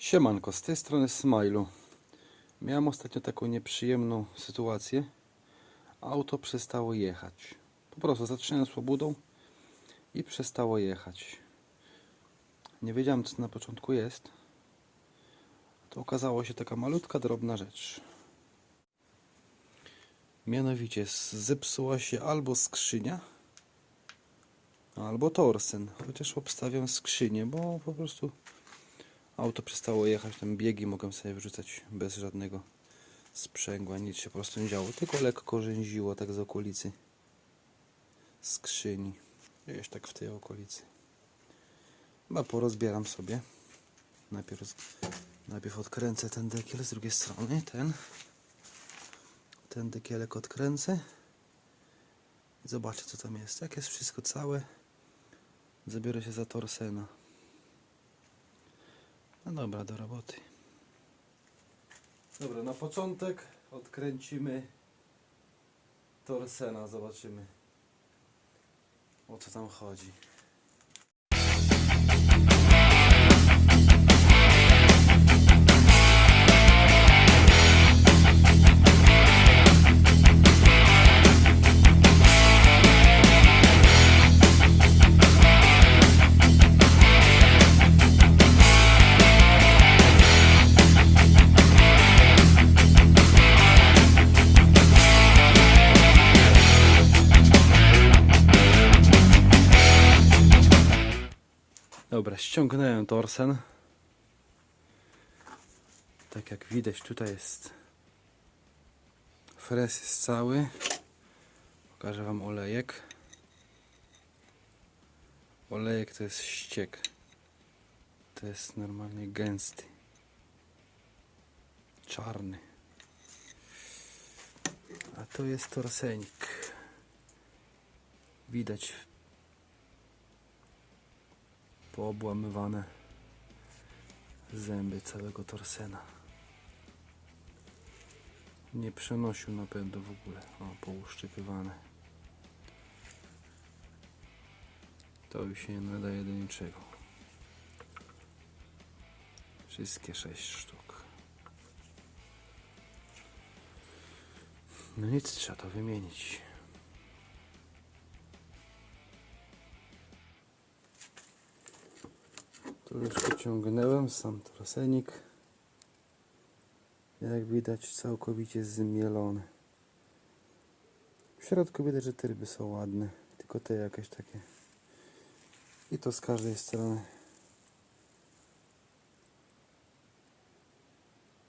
Siemanko, z tej strony Smilu. Miałem ostatnio taką nieprzyjemną sytuację. Auto przestało jechać. Po prostu zatrzymałem z pobudą i przestało jechać. Nie wiedziałem co na początku jest. To okazało się taka malutka, drobna rzecz. Mianowicie zepsuła się albo skrzynia, albo torsen. Chociaż obstawiam skrzynię, bo po prostu auto przestało jechać, tam biegi mogłem sobie wrzucać bez żadnego sprzęgła, nic się po prostu nie działo, tylko lekko rzęziło tak z okolicy skrzyni, gdzieś tak w tej okolicy. Chyba porozbieram sobie. Najpierw, najpierw odkręcę ten dekiel z drugiej strony, ten. Ten dekielek odkręcę. I zobaczę co tam jest. Jak jest wszystko całe, zabiorę się za torsena. No dobra, do roboty. Dobra, na początek odkręcimy torsena, zobaczymy o co tam chodzi. Ściągnąłem torsen. Tak jak widać tutaj jest fres jest cały. Pokażę wam olejek. Olejek to jest ściek. To jest normalnie gęsty. Czarny. A to jest torsenik. Widać poobłamywane zęby całego torsena. Nie przenosił napędu w ogóle. O, pouszczypywane. To już się nie nadaje do niczego. Wszystkie sześć sztuk. No nic, trzeba to wymienić. Tu już pociągnąłem sam trosenik. Jak widać całkowicie zmielony. W środku widać, że te ryby są ładne, tylko te jakieś takie. I to z każdej strony.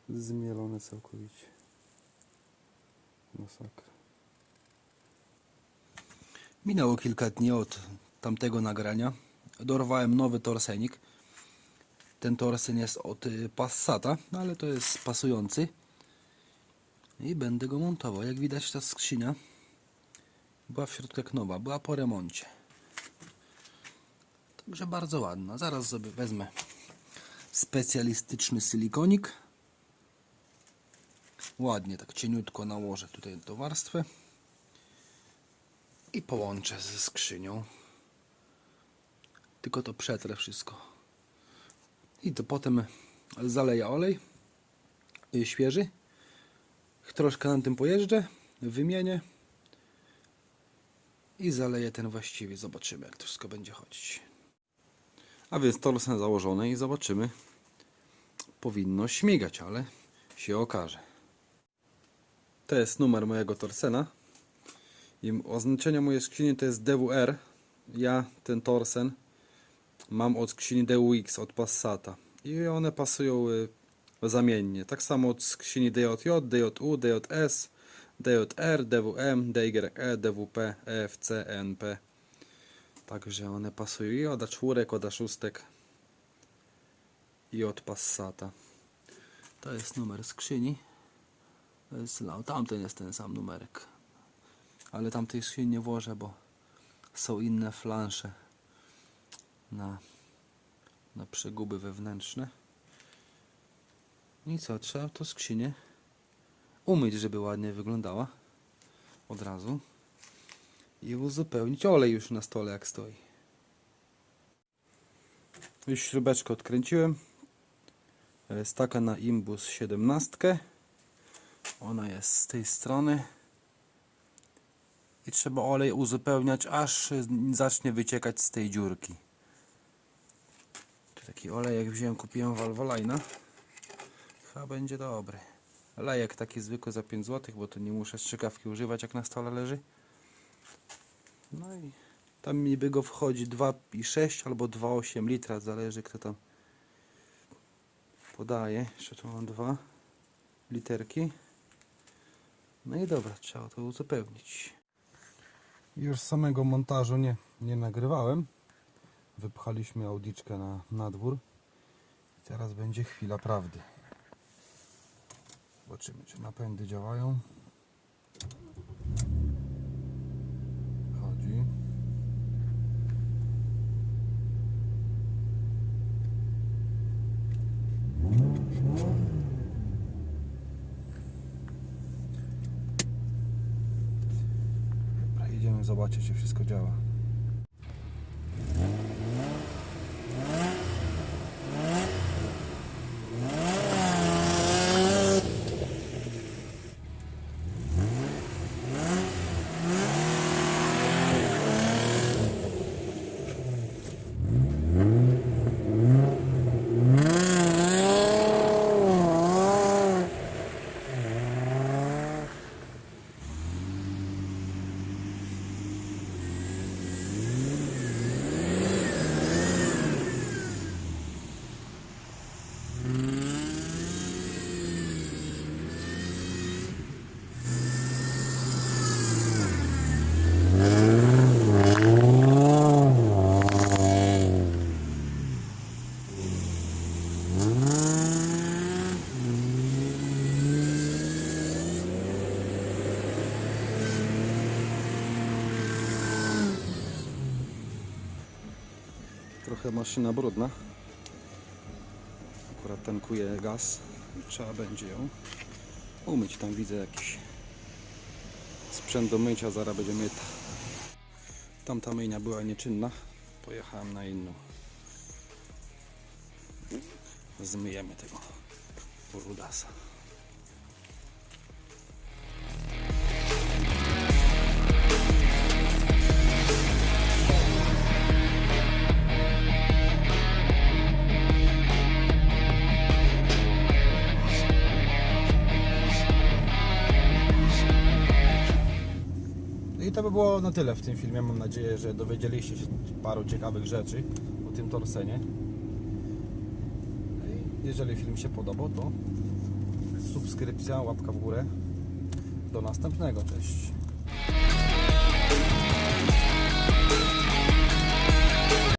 Zmielone całkowicie. Masakra. Minęło kilka dni od tamtego nagrania. Dorwałem nowy torsenik. Ten torsen jest od y, Passata, no ale to jest pasujący. I będę go montował. Jak widać ta skrzynia była w środku jak nowa, była po remoncie. Także bardzo ładna. Zaraz sobie wezmę specjalistyczny silikonik. Ładnie tak cieniutko nałożę tutaj tą warstwę i połączę ze skrzynią. Tylko to przetrę wszystko. I to potem zaleję olej y, świeży. Troszkę na tym pojeżdżę, wymienię i zaleję ten właściwie. Zobaczymy jak to wszystko będzie chodzić. A więc torsen założony i zobaczymy. Powinno śmigać, ale się okaże. To jest numer mojego torsena. I oznaczenie mojej skrzyni to jest DWR. Ja ten torsen mam od skrzyni DUX, od Passata. I one pasują y, zamiennie. Tak samo od skrzyni DJJ, DJU, DJS, DJR, DWM, DYE, DWP, EFC, ENP. Także one pasują i od czwórek, od szóstek i od Passata. To jest numer skrzyni. To tamten jest ten sam numerek. Ale tamtej skrzyni nie włożę, bo są inne flansze na, na przeguby wewnętrzne. I co, trzeba to skrzynię umyć, żeby ładnie wyglądała od razu i uzupełnić olej już na stole jak stoi. Już śrubeczkę odkręciłem. Staka na Imbus 17. Ona jest z tej strony. I trzeba olej uzupełniać, aż zacznie wyciekać z tej dziurki. Taki olejek wziąłem, kupiłem Valvoline. Chyba będzie dobry. Lejek taki zwykły za 5 zł, bo tu nie muszę strzykawki używać jak na stole leży. No i tam niby go wchodzi 2,6 albo 2,8 litra, zależy kto tam podaje. Jeszcze tu mam dwa literki. No i dobra, trzeba to uzupełnić. Już samego montażu nie, nie nagrywałem. Wypchaliśmy audiczkę na, na dwór. I teraz będzie chwila prawdy. Zobaczymy, czy napędy działają. Chodzi. Dobra, idziemy zobaczyć, czy wszystko działa. Trochę maszyna brudna. Akurat tankuje gaz. Trzeba będzie ją umyć. Tam widzę jakiś sprzęt do mycia, zaraz będzie myta. Tamta myjnia była nieczynna. Pojechałem na inną. Zmyjemy tego brudasa. By było na tyle w tym filmie. Mam nadzieję, że dowiedzieliście się paru ciekawych rzeczy o tym torsenie. No Jeżeli film się podobał, to subskrypcja, łapka w górę. Do następnego. Cześć.